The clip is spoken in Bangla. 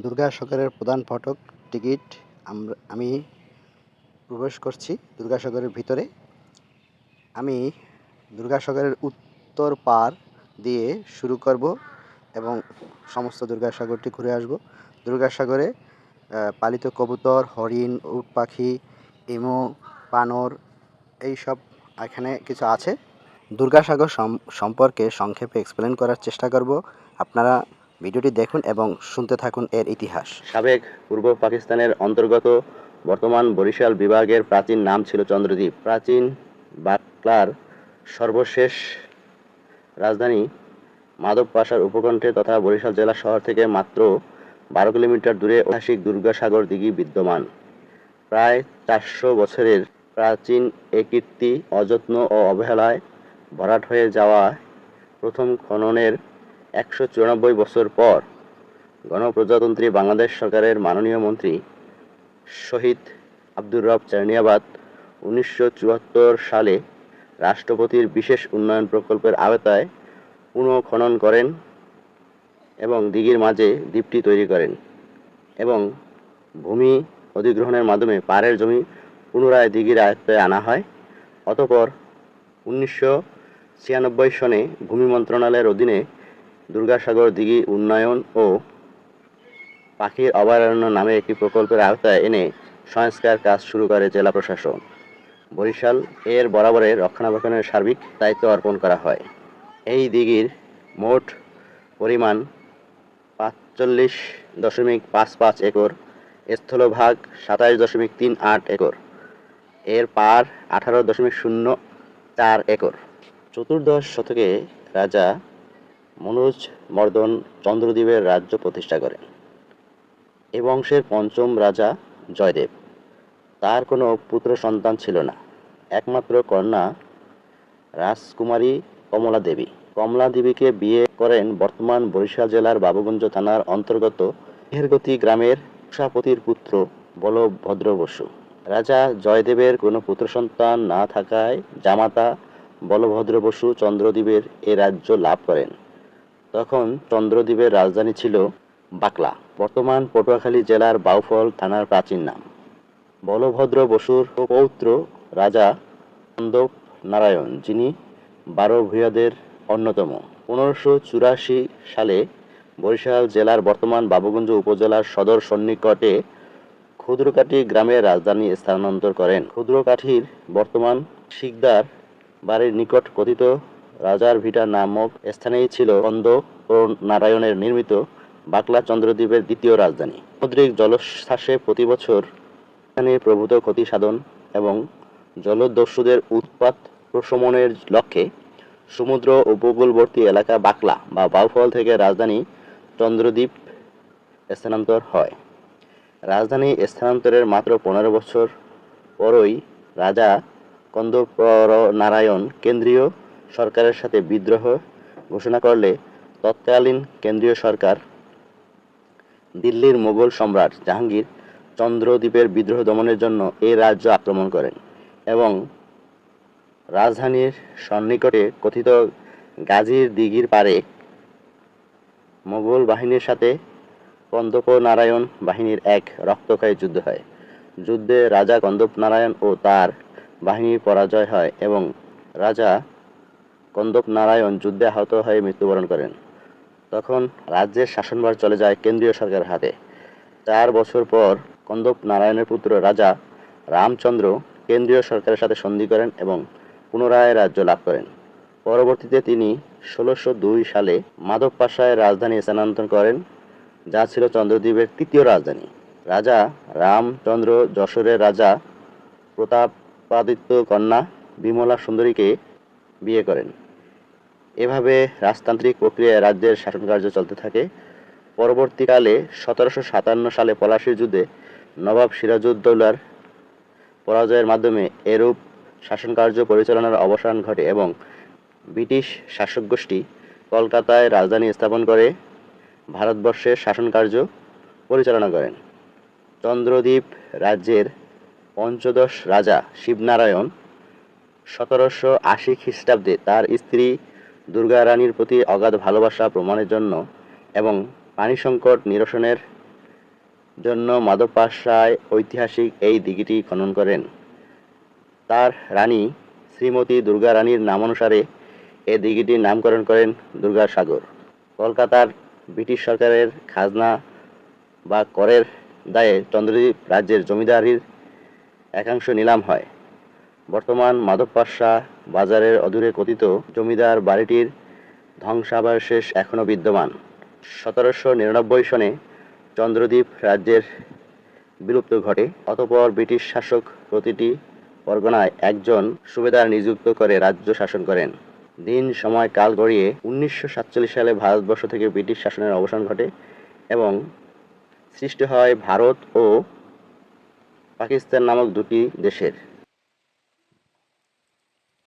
দুর্গা সরকারের প্রধান ফটক টিকিট আমরা আমি প্রবেশ করছি দুর্গা সরকারের ভিতরে। আমি দুর্গা সরকারের উত্তর পার দিয়ে শুরু করব এবং সমস্ত দুর্গাসাগরটি ঘুরে আসব। দুর্গাসাগরে পালিত কবুতর, হরিণ, উট পাখি, ইমু বানর এইসব এখানে কিছু আছে। দুর্গাসাগর সম- সম্পর্কে সংক্ষেপে এক্সপ্লেন করার চেষ্টা করব। আপনারা ভিডিওটি দেখুন এবং শুনতে থাকুন এর ইতিহাস। সাবেক পূর্ব পাকিস্তানের অন্তর্গত বর্তমান বরিশাল বিভাগের প্রাচীন নাম ছিল চন্দ্রদ্বীপ। প্রাচীন বাকলার সর্বশেষ রাজধানী মাধব পাশার উপকণ্ঠে তথা বরিশাল জেলা শহর থেকে মাত্র বারো কিলোমিটার দূরে ঐতিহাসিক দুর্গাসাগর দিঘি বিদ্যমান। প্রায় চারশো বছরের প্রাচীন এ কীর্তি, অযত্ন ও অবহেলায় ভরাট হয়ে যাওয়া প্রথম খননের একশো চুরানব্বই বছর পর গণপ্রজাতন্ত্রী বাংলাদেশ সরকারের মাননীয় মন্ত্রী শহীদ আব্দুর রব চারনিয়াবাদ উনিশশো চুয়াত্তর সালে রাষ্ট্রপতির বিশেষ উন্নয়ন প্রকল্পের আওতায় পুনঃখনন করেন এবং দিঘির মাঝে দ্বীপটি তৈরি করেন এবং ভূমি অধিগ্রহণের মাধ্যমে পাড়ের জমি পুনরায় দিঘির আয়ত্তে আনা হয়। অতঃপর উনিশশো ছিয়ানব্বই সনে ভূমি মন্ত্রণালয়ের অধীনে দুর্গাসাগর, দিঘি, উন্নয়ন ও পাখির অভয়ারণ্য নামে একটি প্রকল্পের আওতায় এনে সংস্কার কাজ শুরু করে জেলা প্রশাসন। বরিশাল এর বরাবরে রক্ষণাবেক্ষণের সার্বিক দায়িত্ব অর্পণ করা হয়। এই দিঘির মোট পরিমাণ পাঁচচল্লিশ দশমিক পাঁচ পাঁচ একর, স্থলভাগ সাতাশ দশমিক তিন আট একর। এর পার আঠারো দশমিক শূন্য চার একর। চতুর্দশ শতকে রাজা মনোজ মর্দন চন্দ্রদ্বীপের রাজ্য প্রতিষ্ঠা করেন। এ বংশের পঞ্চম রাজা জয়দেব। তার কোনো পুত্র সন্তান ছিল না। একমাত্র কন্যা রাজকুমারী কমলা দেবী। কমলা দেবীকে বিয়ে করেন বর্তমান বরিশাল জেলার বাবুগঞ্জ থানার অন্তর্গত মেহেরগতি গ্রামের উষাপতির পুত্র বলভদ্র বসু। রাজা জয়দেবের কোনো পুত্র সন্তান না থাকায় জামাতা বলভদ্র বসু চন্দ্রদ্বীপের এ রাজ্য লাভ করেন। তখন চন্দ্রদ্বীপের রাজধানী ছিল বাকলা। বর্তমান পটুয়াখালী জেলার বাউফল থানার প্রাচীন নাম। বলভদ্র বসুর পৌত্র রাজা চন্দব নারায়ণ, যিনি বারো ভূয়াদের অন্যতম। পনেরোশো চুরাশি সালে বরিশাল জেলার বর্তমান বাবুগঞ্জ উপজেলার সদর সন্নিকটে ক্ষুদ্রকাঠি গ্রামের রাজধানী স্থানান্তর করেন। ক্ষুদ্রকাঠির বর্তমান শিকদার বাড়ির নিকট কথিত রাজার ভিটা নামক স্থানেই ছিল অন্ধ ও নারায়ণের নির্মিত বাকলা চন্দ্রদ্বীপের দ্বিতীয় রাজধানী। সামুদ্রিক জলোচ্ছ্বাসে প্রতি বছর এখানে প্রভূত ক্ষতি সাধন এবং জলদস্যুদের উৎপাত প্রশমনের লক্ষ্যে সমুদ্র উপকূলবর্তী এলাকা বাকলা বা বাউফল থেকে রাজধানী চন্দ্রদ্বীপ স্থানান্তর হয়। রাজধানী স্থানান্তরের মাত্র পনেরো বছর পরই রাজা কন্দপর নারায়ণ কেন্দ্রীয় সরকারের সাথে বিদ্রোহ ঘোষণা করলে তৎকালীন কেন্দ্রীয় সরকার দিল্লির মোগল সম্রাট জাহাঙ্গীর চন্দ্রদ্বীপের বিদ্রোহ দমনের জন্য এই রাজ্য আক্রমণ করেন এবং রাজধানীর সন্নিকটে কথিত গাজীর দিঘির পারে মোগল বাহিনীর সাথে কন্দপ নারায়ণ বাহিনীর এক রক্তক্ষয়ী যুদ্ধ হয়। যুদ্ধে রাজা কন্দপ নারায়ণ ও তার বাহিনীর পরাজয় হয় এবং রাজা কন্দপ নারায়ণ যুদ্ধে আহত হয়ে মৃত্যুবরণ করেন। তখন রাজ্যের শাসনভার চলে যায় কেন্দ্রীয় সরকারের হাতে। চার বছর পর কন্দপ নারায়ণের পুত্র রাজা রামচন্দ্র কেন্দ্রীয় সরকারের সাথে সন্ধি করেন এবং পুনরায় রাজ্য লাভ করেন। পরবর্তীতে তিনি ষোলোশো দুই সালে মাধব পাশায় রাজধানী স্থানান্তর করেন, যা ছিল চন্দ্রদ্বীপের তৃতীয় রাজধানী। রাজা রামচন্দ্র যশোরের রাজা প্রতাপাদিত্য কন্যা বিমলা সুন্দরীকে বিয়ে করেন। এভাবে রাজতান্ত্রিক প্রক্রিয়ায় রাজ্যের শাসনকার্য চলতে থাকে। পরবর্তীকালে সতেরোশো সাতান্ন সালে পলাশির যুদ্ধে নবাব সিরাজউদ্দৌলার পরাজয়ের মাধ্যমে এরূপ শাসনকার্য পরিচালনার অবসান ঘটে এবং ব্রিটিশ শাসক গোষ্ঠী কলকাতায় রাজধানী স্থাপন করে ভারতবর্ষের শাসনকার্য পরিচালনা করেন। চন্দ্রদ্বীপ রাজ্যের পঞ্চদশ রাজা শিবনারায়ণ সতেরোশো আশি খ্রিস্টাব্দে তার স্ত্রী দুর্গা রানীর প্রতি অগাধ ভালোবাসা প্রমাণের জন্য এবং পানি সংকট নিরসনের জন্য মাধব পাশায় ঐতিহাসিক এই দিঘিটি খনন করেন। তার রানী শ্রীমতী দুর্গা রানীর নামানুসারে এ দিঘিটির নামকরণ করেন দুর্গা সাগর। কলকাতার ব্রিটিশ সরকারের খাজনা বা করের দায়ে চন্দ্রদ্বীপ রাজ্যের জমিদারির একাংশ নিলাম হয়। বর্তমান মাধবপাশা বাজারের অদূরে কথিত জমিদার বাড়িটির ধ্বংসাবশেষ এখনও বিদ্যমান। সতেরোশো নিরানব্বই সনে চন্দ্রদ্বীপ রাজ্যের বিলুপ্ত ঘটে। অতঃপর ব্রিটিশ শাসক প্রতিটি পরগনায় একজন সুবেদার নিযুক্ত করে রাজ্য শাসন করেন। দিন সময় কাল গড়িয়ে উনিশশো সাতচল্লিশ সালে ভারতবর্ষ থেকে ব্রিটিশ শাসনের অবসান ঘটে এবং সৃষ্টি হয় ভারত ও পাকিস্তান নামক দুটি দেশের।